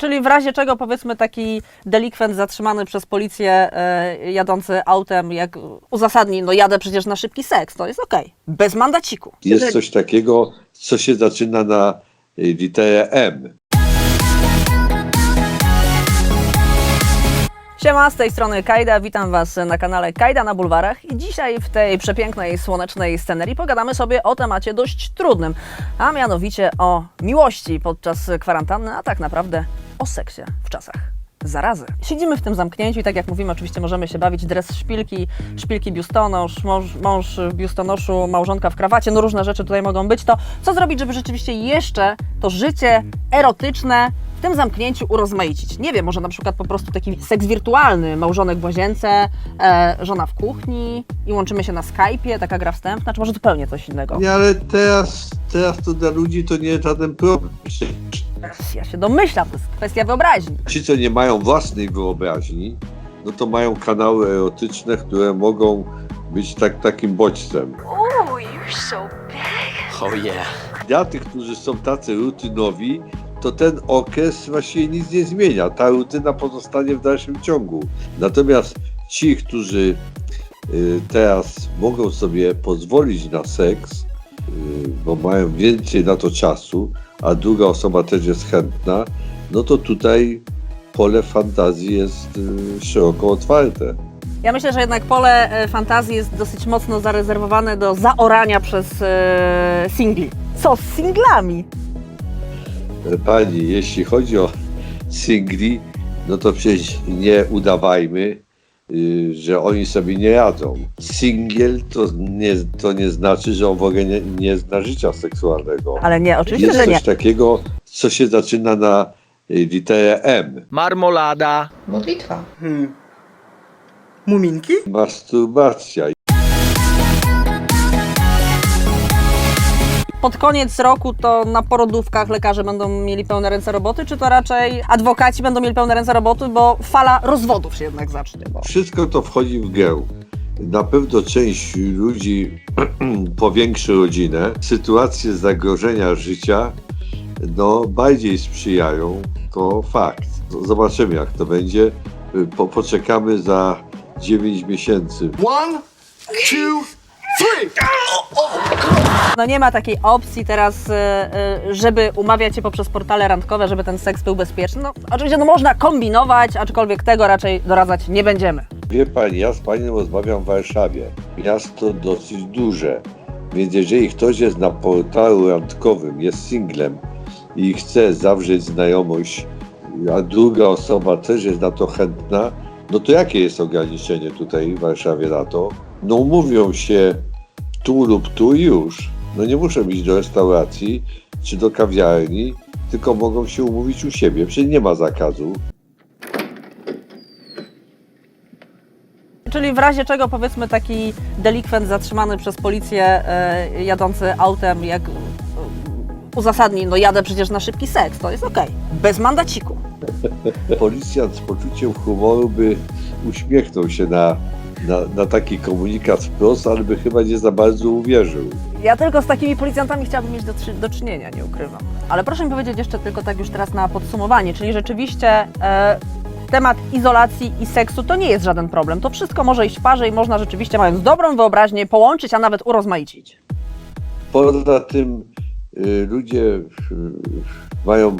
Czyli w razie czego powiedzmy taki delikwent zatrzymany przez policję e, jadący autem, jak uzasadni, no jadę przecież na szybki seks, to jest okej. Bez mandaciku. Jest coś takiego, co się zaczyna na y, literę M. Siema, z tej strony Kajda, witam Was na kanale Kajda na Bulwarach i dzisiaj w tej przepięknej, słonecznej scenerii pogadamy sobie o temacie dość trudnym, a mianowicie o miłości podczas kwarantanny, a tak naprawdę o seksie w czasach zarazy. Siedzimy w tym zamknięciu i tak jak mówimy, oczywiście możemy się bawić dres szpilki, szpilki biustonosz, mąż, mąż w biustonoszu, małżonka w krawacie, no różne rzeczy tutaj mogą być. To co zrobić, żeby rzeczywiście jeszcze to życie erotyczne tym zamknięciu urozmaicić? Nie wiem, może na przykład po prostu taki seks wirtualny, małżonek w łazience, e, żona w kuchni i łączymy się na Skype'ie, taka gra wstępna, czy może zupełnie coś innego? Nie, ale teraz, teraz to dla ludzi to nie jest żaden problem. Ja się domyślam, to jest kwestia wyobraźni. Ci, co nie mają własnej wyobraźni, no to mają kanały erotyczne, które mogą być tak, takim bodźcem. Oh, you're so big. Oh yeah. Dla tych, którzy są tacy rutynowi, to ten okres właściwie nic nie zmienia. Ta rutyna pozostanie w dalszym ciągu. Natomiast ci, którzy y, teraz mogą sobie pozwolić na seks, y, bo mają więcej na to czasu, a druga osoba też jest chętna, no to tutaj pole fantazji jest y, szeroko otwarte. Ja myślę, że jednak pole fantazji jest dosyć mocno zarezerwowane do zaorania przez singli. Co z singlami? Pani, jeśli chodzi o singli, no to przecież nie udawajmy, y, że oni sobie nie radzą. Singiel to nie, to nie znaczy, że on w ogóle nie, nie zna życia seksualnego. Ale nie, oczywiście, Jest że nie. coś takiego, co się zaczyna na y, literę M. Marmolada. Modlitwa. Muminki? Masturbacja. Pod koniec roku to na porodówkach lekarze będą mieli pełne ręce roboty, czy to raczej adwokaci będą mieli pełne ręce roboty, bo fala rozwodów się jednak zacznie. Bo... Wszystko to wchodzi w grę. Na pewno część ludzi powiększy rodzinę. Sytuacje zagrożenia życia no, bardziej sprzyjają, to fakt. Zobaczymy jak to będzie. Po, poczekamy za 9 miesięcy. One, two, three! No nie ma takiej opcji teraz, e, e, żeby umawiać się poprzez portale randkowe, żeby ten seks był bezpieczny. No oczywiście no, można kombinować, aczkolwiek tego raczej doradzać nie będziemy. Wie pani, ja z panią rozmawiam w Warszawie. Miasto dosyć duże. Więc jeżeli ktoś jest na portalu randkowym, jest singlem i chce zawrzeć znajomość, a druga osoba też jest na to chętna, no to jakie jest ograniczenie tutaj w Warszawie na to? No umówią się tu lub tu już. No nie muszą iść do restauracji czy do kawiarni, tylko mogą się umówić u siebie. Przecież nie ma zakazu. Czyli w razie czego powiedzmy taki delikwent zatrzymany przez policję e, jadący autem, jak e, uzasadni, no jadę przecież na szybki seks, to jest okej. Bez mandaciku. policjant z poczuciem humoru by uśmiechnął się na, na, na taki komunikat wprost, ale by chyba nie za bardzo uwierzył. Ja tylko z takimi policjantami chciałabym mieć do, do czynienia, nie ukrywam. Ale proszę mi powiedzieć jeszcze tylko tak już teraz na podsumowanie, czyli rzeczywiście e, temat izolacji i seksu to nie jest żaden problem. To wszystko może iść w parze i można rzeczywiście, mając dobrą wyobraźnię, połączyć, a nawet urozmaicić. Poza tym y, ludzie y, mają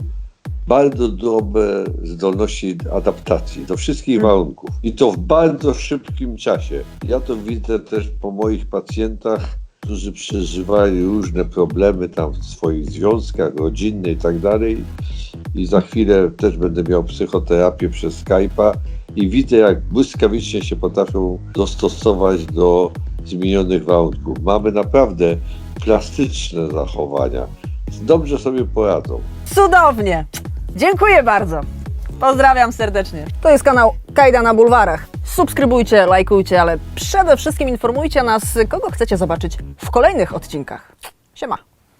bardzo dobre zdolności adaptacji do wszystkich warunków i to w bardzo szybkim czasie. Ja to widzę też po moich pacjentach, którzy przeżywali różne problemy tam w swoich związkach rodzinnych i tak dalej. I za chwilę też będę miał psychoterapię przez Skype'a i widzę, jak błyskawicznie się potrafią dostosować do zmienionych warunków. Mamy naprawdę plastyczne zachowania. Dobrze sobie poradzą. Cudownie! Dziękuję bardzo. Pozdrawiam serdecznie. To jest kanał Kajda na Bulwarach. Subskrybujcie, lajkujcie, ale przede wszystkim informujcie nas, kogo chcecie zobaczyć w kolejnych odcinkach. Siema.